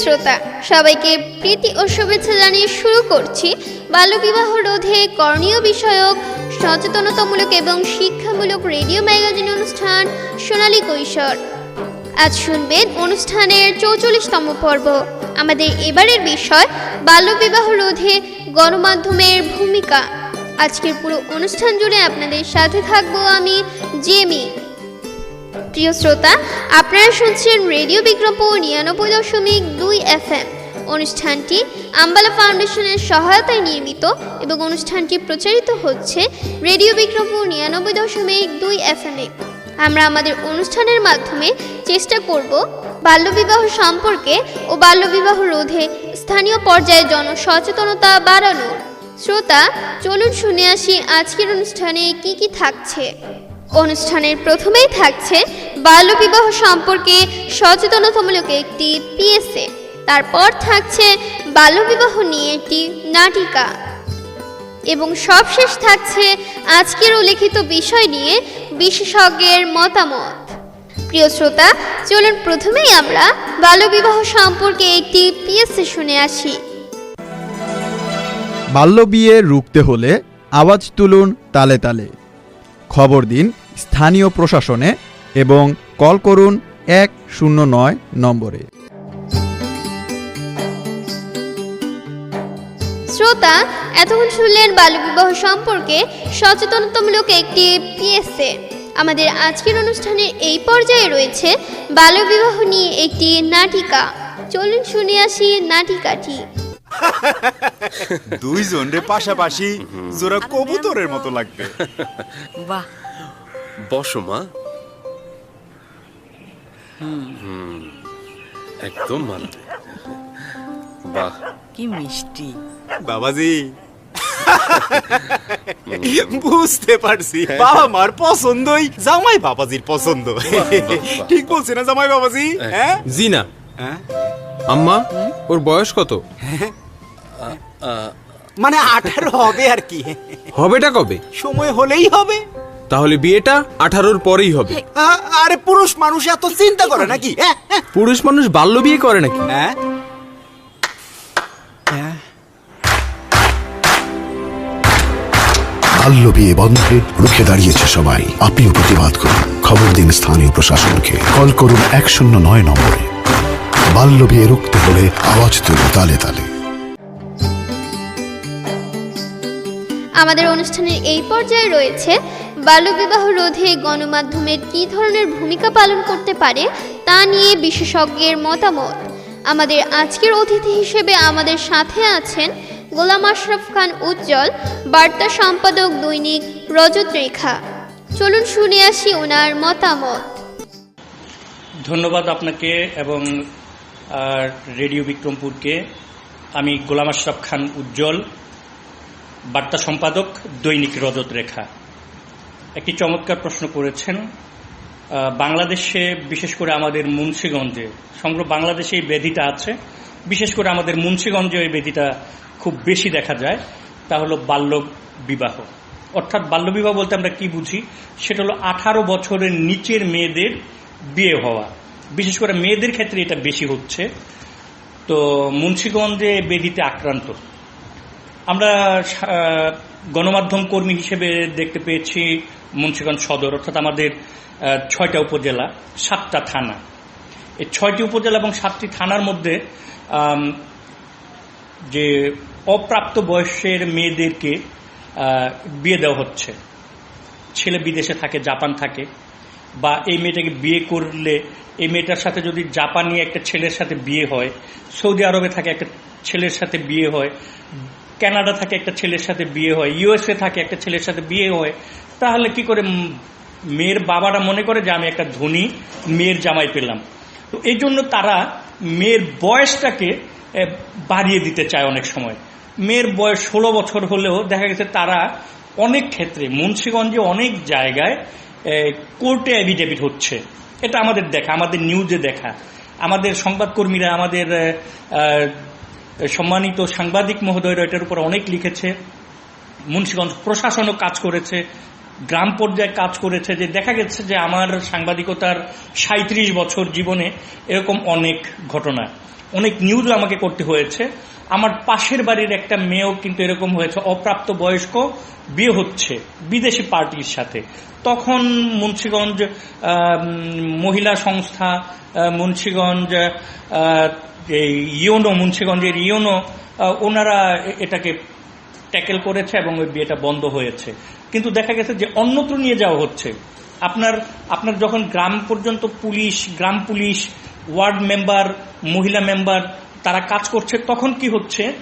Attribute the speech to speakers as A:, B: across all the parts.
A: শ্রোতা, সবাইকে প্রীতি ও শুভেচ্ছা জানিয়ে শুরু করছি বাল্যবিবাহ রোধে করণীয় বিষয়ক, সচেতনতামূলক এবং শিক্ষামূলক রেডিও ম্যাগাজিন অনুষ্ঠান সোনালী কৈশোর। আজ শুনবেন অনুষ্ঠানের চৌচল্লিশতম পর্ব। আমাদের এবারের বিষয়, বাল্যবিবাহ রোধে গণমাধ্যমের ভূমিকা। আজকের পুরো অনুষ্ঠান জুড়ে আপনাদের সাথে থাকব আমি, জেমি। প্রিয় শ্রোতা, আপনারা শুনছেন রেডিও বিক্রমপুর নিরানব্বই দশমিক দুই এফ এম অনুষ্ঠানটি আম্বালা ফাউন্ডেশনের সহায়তায় নির্মিত এবং অনুষ্ঠানটি প্রচারিত হচ্ছে রেডিও বিক্রমপুর নিরানব্বই দশমিক দুই এফ এম এ আমরা আমাদের অনুষ্ঠানের মাধ্যমে চেষ্টা করব বাল্যবিবাহ সম্পর্কে ও বাল্যবিবাহ রোধে স্থানীয় পর্যায়ে জনসচেতনতা বাড়ানোর। শ্রোতা, চলুন শুনে আসি আজকের অনুষ্ঠানে কি কি থাকছে। অনুষ্ঠানের প্রথমেই থাকছে বাল্যবিবাহ সম্পর্কে সচেতনতামূলক একটি পিএসএ। তারপর থাকছে বাল্যবিবাহ নিয়ে একটি নাটিকা। এবং সবশেষ থাকছে আজকের উল্লেখিত বিষয় নিয়ে বিশেষজ্ঞের মতামত। প্রিয় শ্রোতা, চলুন প্রথমেই আমরা বাল্যবিবাহ সম্পর্কে একটি পিএসএ শুনে আসি।
B: বাল্যবিয়ে রুখতে হলে আওয়াজ তুলুন তালে তালে। খবর দিন স্থানীয় প্রশাসনে এবং কল করুন এক শূন্য নয় নম্বরে।
A: শ্রোতা এতক্ষণ শুনলেন বাল্যবিবাহ সম্পর্কে সচেতনতামূলক একটি পিএসএ। আমাদের আজকের অনুষ্ঠানের এই পর্যায়ে রয়েছে বাল্যবিবাহ নিয়ে একটি নাটিকা। চলুন শুনে আসি নাটিকাটি।
C: দুইজন রে পাশাপাশি জোড়া কবুতরের মতো লাগবে।
D: বাহ।
E: বসো মা। একদম মানাবে বাহ।
D: কি মিষ্টি।
C: বাবাজি। বুঝতে পারছি। বাবা মার পছন্দই জামাই বাবাজির পছন্দ। ঠিক বলছে না জামাই বাবাজি? হ্যাঁ।
F: জি না
C: হ্যাঁ?
F: আম্মা ওর বয়স কত?
C: মানে আঠারো হবে আর কি।
F: হবেটা কবে?
C: সময় হলেই হবে।
F: তাহলে বিয়েটা আঠারোর পরেই হবে।
C: আ- আরে পুরুষ মানুষ এত চিন্তা করে নাকি? হ্যাঁ? হ্যাঁ?
F: পুরুষ মানুষ বাল্য বিয়ে করে নাকি?
C: হ্যাঁ হ্যাঁ
G: বাল্য বিয়ে বন্ধে রুখে দাঁড়িয়েছে সবাই। আপনিও প্রতিবাদ করুন। খবর দিন স্থানীয় প্রশাসনকে। কল করুন এক শূন্য নয় নম্বরে। বাল্য বিয়ে রুখতে হলে আওয়াজ তুলুন তালে তালে।
A: আমাদের অনুষ্ঠানের এই পর্যায়ে রয়েছে বাল্যবিবাহ রোধে গণমাধ্যমের কী ধরনের ভূমিকা পালন করতে পারে তা নিয়ে বিশেষজ্ঞের মতামত। আমাদের আজকের অতিথি হিসেবে আমাদের সাথে আছেন গোলাম আশরাফ খান উজ্জ্বল, বার্তা সম্পাদক দৈনিক রজত রেখা। চলুন শুনে আসি ওনার মতামত।
H: ধন্যবাদ আপনাকে এবং রেডিও বিক্রমপুরকে। আমি গোলাম আশরাফ খান উজ্জ্বল, বার্তা সম্পাদক দৈনিক রজত রেখা। একটি চমৎকার প্রশ্ন করেছেন। বাংলাদেশে বিশেষ করে আমাদের মুন্সীগঞ্জে, সমগ্র বাংলাদেশে এই ব্যাধিটা আছে। বিশেষ করে আমাদের মুন্সীগঞ্জে এই ব্যাধিটা খুব বেশি দেখা যায়। তা হলো বাল্য বিবাহ। অর্থাৎ বাল্যবিবাহ বলতে আমরা কি বুঝি? সেটা হলো আঠারো বছরের নিচের মেয়েদের বিয়ে হওয়া। বিশেষ করে মেয়েদের ক্ষেত্রে এটা বেশি হচ্ছে। তো মুন্সীগঞ্জে বেদিতে আক্রান্ত। আমরা গণমাধ্যম কর্মী হিসেবে দেখতে পেয়েছি মুন্সিগঞ্জ সদর, অর্থাৎ আমাদের ছয়টা উপজেলা, সাতটা থানা। এই ছয়টি উপজেলা এবং সাতটি থানার মধ্যে যে অপ্রাপ্ত বয়সের মেয়েদেরকে বিয়ে দেওয়া হচ্ছে। ছেলে বিদেশে থাকে, জাপান থাকে, বা এই মেয়েটাকে বিয়ে করলে, এই মেয়েটার সাথে যদি জাপানি একটা ছেলের সাথে বিয়ে হয়, সৌদি আরবে থাকে একটা ছেলের সাথে বিয়ে হয় কানাডা থাকে একটা ছেলের সাথে বিয়ে হয়, ইউএসএ থাকে একটা ছেলের সাথে বিয়ে হয়, তাহলে কি করে মেয়ের বাবারা মনে করে যে আমি একটা ধনী মেয়ের জামাই পেলাম? তো এই জন্য তারা মেয়ের বয়সটাকে বাড়িয়ে দিতে চায় অনেক সময়। মেয়ের বয়স ষোলো বছর হলেও দেখা গেছে তারা অনেক ক্ষেত্রে, মুন্সীগঞ্জে অনেক জায়গায় কোর্টে অ্যাভিডেভিট হচ্ছে। এটা আমাদের দেখা, আমাদের নিউজে দেখা। আমাদের সংবাদকর্মীরা, আমাদের সম্মানিত সাংবাদিক মহোদয়রা এটার উপর অনেক লিখেছে। মুন্সীগঞ্জ প্রশাসনও কাজ করেছে, গ্রাম পর্যায়ে কাজ করেছে যে দেখা গেছে যে আমার সাংবাদিকতার সাঁত্রিশ বছর জীবনে এরকম অনেক ঘটনা। অনেক নিউজও আমাকে করতে হয়েছে। আমার পাশের বাড়ির একটা মেয়েও কিন্তু এরকম হয়েছে, অপ্রাপ্ত বয়স্ক, বিয়ে হচ্ছে বিদেশি পার্টির সাথে। তখন মুন্সীগঞ্জ মহিলা সংস্থা মুন্সিগঞ্জ এই ইয়োনো মুন্সিগঞ্জের ইয়োনো ওনারা এটাকে ট্যাকেল করেছে এবং ওই বিয়েটা বন্ধ হয়েছে। কিন্তু দেখা গেছে যে অন্যত্র নিয়ে যাওয়া হচ্ছে। আপনার আপনার যখন গ্রাম পর্যন্ত পুলিশ, গ্রাম পুলিশ, ওয়ার্ড মেম্বার, মহিলা মেম্বার, তারা কাজ করছে, তখন কি হচ্ছে?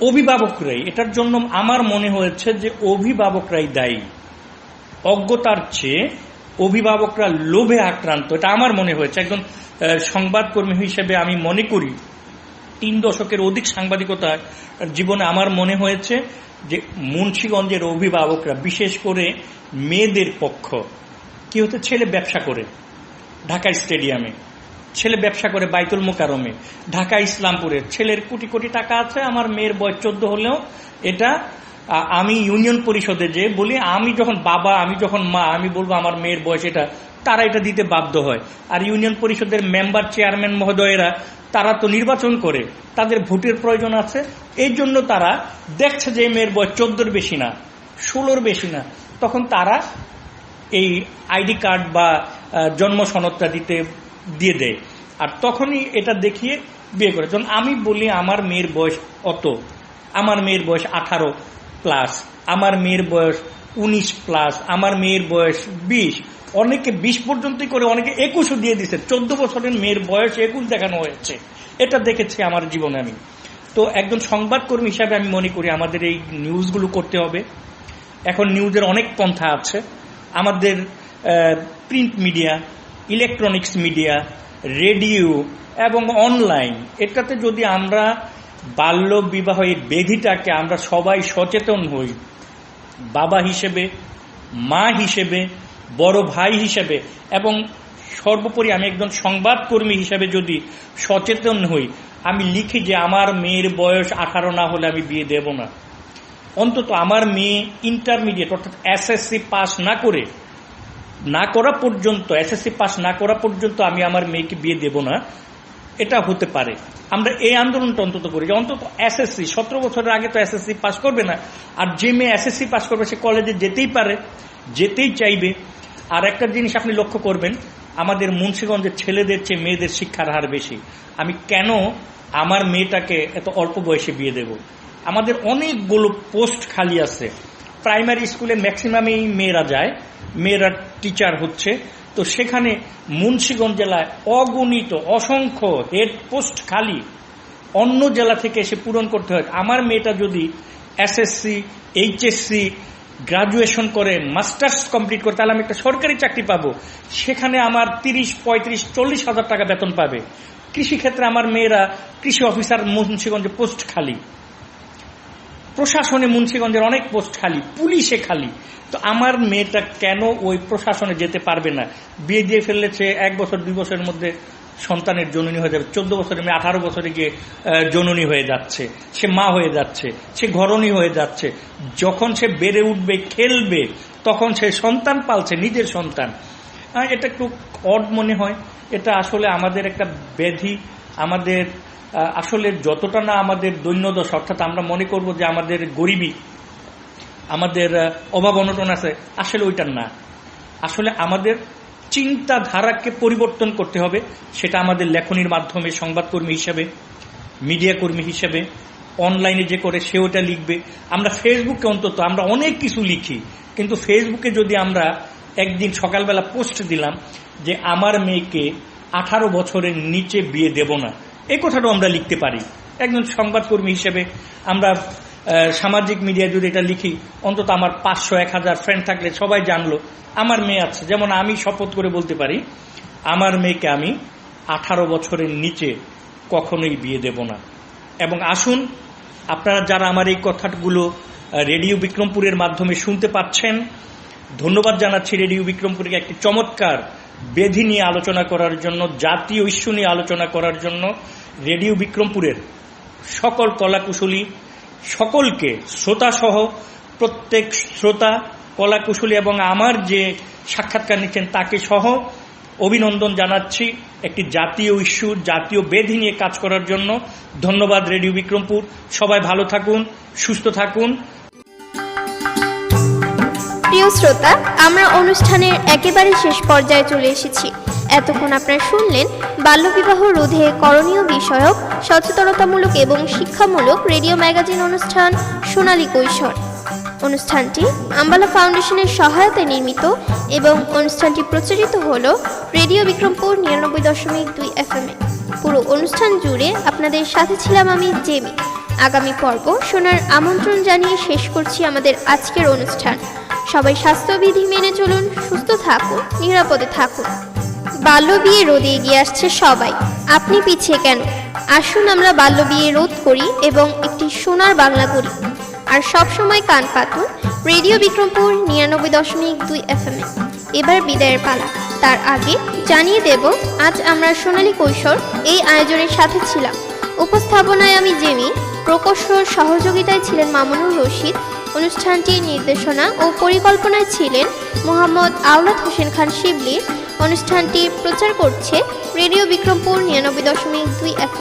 H: অভিভাবকরাই। এটার জন্য আমার মনে হয়েছে যে অভিভাবকরাই দায়ী। অজ্ঞতার চেয়ে অভিভাবকরা লোভে আক্রান্ত, এটা আমার মনে হয়েছে। একজন সংবাদকর্মী হিসেবে আমি মনে করি, তিন দশকের অধিক সাংবাদিকতার জীবনে আমার মনে হয়েছে যে মুন্সীগঞ্জের অভিভাবকরা, বিশেষ করে মেয়েদের পক্ষ, কি হচ্ছে ছেলে ব্যবসা করে ঢাকা স্টেডিয়ামে, ছেলে ব্যবসা করে বাইতুল মোকারমে ঢাকা ইসলামপুরে, ছেলের কোটি কোটি টাকা আছে, আমার মেয়ের বয়স চোদ্দ হলেও এটা আমি ইউনিয়ন পরিষদে যে বলি, আমি যখন বাবা, আমি যখন মা, আমি বলব আমার মেয়ের বয়স এটা, তারা এটা দিতে বাধ্য হয়। আর ইউনিয়ন পরিষদের মেম্বার, চেয়ারম্যান মহোদয়েরা, তারা তো নির্বাচন করে, তাদের ভোটের প্রয়োজন আছে। এই জন্য তারা দেখছে যে মেয়ের বয়স চোদ্দোর বেশি না, ষোলোর বেশি না। তখন তারা এই আইডি কার্ড বা জন্ম সনদটা দিতে, দিয়ে দেয়। আর তখনই এটা দেখিয়ে বিয়ে করে। যখন আমি বলি, আমার মেয়ের বয়স অত, আমার মেয়ের বয়স আঠারো প্লাস, আমার মেয়ের বয়স উনিশ প্লাস, আমার মেয়ের বয়স বিশ। অনেকে বিশ পর্যন্তই করে, অনেকে একুশও দিয়ে দিছে। চোদ্দ বছরের মেয়ের বয়স একুশ দেখানো হয়েছে। এটা দেখেছি আমার জীবনে আমি। তো একজন সংবাদকর্মী হিসাবে আমি মনে করি আমাদের এই নিউজগুলো করতে হবে। এখন নিউজের অনেক পন্থা আছে। আমাদের print media, electronics media, radio এবং অনলাইন। এটাতে যদি আমরা বাল্য বিবাহ এই বেধিটাকে আমরা সবাই সচেতন হই। বাবা হিসেবে, মা হিসেবে, বড় ভাই হিসেবে এবং সর্বোপরি আমি একজন সংবাদকর্মী হিসেবে যদি সচেতন হই, আমি লিখি যে আমার মেয়ের বয়স আঠারো না হলে আমি বিয়ে দেব না। অন্তত আমার মেয়ে ইন্টারমিডিয়েট অর্থাৎ এসএসসি পাস না করে, না করা পর্যন্ত এসএসসি পাস না করা পর্যন্ত আমি আমার মেয়েকে বিয়ে দেব না। এটা হতে পারে। আমরা এই আন্দোলনটা অন্তত করি যে অন্তত এসএসসি সতেরো বছরের আগে তো এসএসসি পাস করবে না। আর যে মেয়ে এসএসসি পাস করবে, সে কলেজে যেতেই পারে, যেতেই চাইবে। আর একটা জিনিস আপনি লক্ষ্য করবেন, আমাদের মুন্সীগঞ্জের ছেলেদের চেয়ে মেয়েদের শিক্ষার হার বেশি। আমি কেন আমার মেয়েটাকে এত অল্প বয়সে বিয়ে দেব? আমাদের অনেকগুলো পোস্ট খালি আছে। প্রাইমারি স্কুলে ম্যাক্সিমামই মেয়েরা যায়, মেয়েরা টিচার হচ্ছে। তো সেখানে মুন্সীগঞ্জ জেলায় অগণিত, অসংখ্য হেড পোস্ট খালি অন্য জেলা থেকে এসে পূরণ করতে হয়। আমার মেয়েটা যদি এসএসসি এইচএসসি গ্রাজুয়েশন করে মাস্টার্স কমপ্লিট করে, তাহলে আমি একটা সরকারি চাকরি পাবো। সেখানে আমার তিরিশ, পঁয়ত্রিশ, চল্লিশ হাজার টাকা বেতন পাবে। কৃষিক্ষেত্রে আমার মেয়েরা কৃষি অফিসার মুন্সিগঞ্জে পোস্ট খালি। প্রশাসনে মুন্সীগঞ্জের অনেক পোস্ট খালি, পুলিশে খালি। তো আমার মেয়েটা কেন ওই প্রশাসনে যেতে পারবে না? বিয়ে দিয়ে ফেললেছে এক বছর, দুই বছরের মধ্যে সন্তানের জননী হয়ে যাবে। চোদ্দ বছরের মেয়ে, আঠারো বছরে গিয়ে জননী হয়ে যাচ্ছে। সে মা হয়ে যাচ্ছে। সে ঘরণী হয়ে যাচ্ছে। যখন সে বেড়ে উঠবে, খেলবে, তখন সে সন্তান পালছে, নিজের সন্তান। এটা একটু অড মনে হয়। এটা আসলে আমাদের একটা ব্যাধি, আমাদের আসলে যতটা না আমাদের দৈন্যদশ অর্থাৎ আমরা মনে করব যে আমাদের গরিবী, আমাদের অভাব অনটন আছে, আসলে ওইটার না। আসলে আমাদের চিন্তাধারাকে পরিবর্তন করতে হবে, সেটা আমাদের লেখনির মাধ্যমে, সংবাদকর্মী হিসেবে, মিডিয়া কর্মী হিসেবে, অনলাইনে যে করে সে ওটা লিখবে। আমরা ফেসবুকে অন্তত, আমরা অনেক কিছু লিখি, কিন্তু ফেসবুকে যদি আমরা একদিন সকালবেলা পোস্ট দিলাম যে, আমার মেয়েকে আঠারো বছরের নিচে বিয়ে দেব না। এই কথাটাও আমরা লিখতে পারি। একজন সংবাদকর্মী হিসেবে আমরা সামাজিক মিডিয়ায় যদি এটা লিখি, অন্তত আমার পাঁচশো এক হাজার ফ্রেন্ড থাকলে সবাই জানলো, আমার মেয়ে আছে। যেমন আমি শপথ করে বলতে পারি, আমার মেয়েকে আমি আঠারো বছরের নিচে কখনোই বিয়ে দেব না। এবং আসুন, আপনারা যারা আমার এই কথাগুলো রেডিও বিক্রমপুরের মাধ্যমে শুনতে পাচ্ছেন, ধন্যবাদ জানাচ্ছি রেডিও বিক্রমপুরকে একটি চমৎকার বেধি নিয়ে আলোচনা করার জন্য, জাতীয় ইস্যু নিয়ে আলোচনা করার জন্য। রেডিও বিক্রমপুরের সকল কলাকুশলী, সকলকে শ্রোতাসহ প্রত্যেক শ্রোতা, কলাকুশলী এবং আমার যে সাক্ষাৎকার নিচ্ছেন তাকে সহ অভিনন্দন জানাচ্ছি একটি জাতীয় ইস্যু, জাতীয় বেধি নিয়ে কাজ করার জন্য। ধন্যবাদ রেডিও বিক্রমপুর। সবাই ভালো থাকুন, সুস্থ থাকুন।
I: প্রিয় শ্রোতা, আমরা অনুষ্ঠানের একেবারে শেষ পর্যায়ে চলে এসেছি। এতক্ষণ আপনারা শুনলেন বাল্যবিবাহ রোধে করণীয় বিষয়ক, সচেতনতামূলক এবং শিক্ষামূলক রেডিও ম্যাগাজিন অনুষ্ঠান সোনালী কৈশোর। অনুষ্ঠানটি আম্বালা ফাউন্ডেশনের সহায়তায় নির্মিত এবং অনুষ্ঠানটি প্রচারিত হল রেডিও বিক্রমপুর নিরানব্বই দশমিক দুই এফ এ। পুরো অনুষ্ঠান জুড়ে আপনাদের সাথে ছিলাম আমি জেমি। আগামী পর্ব শোনার আমন্ত্রণ জানিয়ে শেষ করছি আমাদের আজকের অনুষ্ঠান। সবাই স্বাস্থ্যবিধি মেনে চলুন, সুস্থ থাকুন, নিরাপদে থাকুন। বাল্য বিয়ে রোধে এগিয়ে আসছে সবাই। আপনি পিছিয়ে কেন? আসুন আমরা বাল্য বিয়ে রোধ করি এবং একটি সোনার বাংলা করি। আর সব সময় কান পাতুন রেডিও বিক্রমপুর নিরানব্বই দশমিক দুই এফ এম এবার বিদায়ের পালা। তার আগে জানিয়ে দেব, আজ আমরা সোনালী কৈশোর এই আয়োজনের সাথে ছিলাম। উপস্থাপনায় আমি জেমি, প্রকৌশল সহযোগিতায় ছিলেন মামুনুর রশিদ অনুষ্ঠানটির নির্দেশনা ও পরিকল্পনায় ছিলেন মোহাম্মদ আওলাদ হোসেন খান শিবলি। অনুষ্ঠানটি প্রচার করছে রেডিও বিক্রমপুর নিরানব্বই দশমিক দুই এফ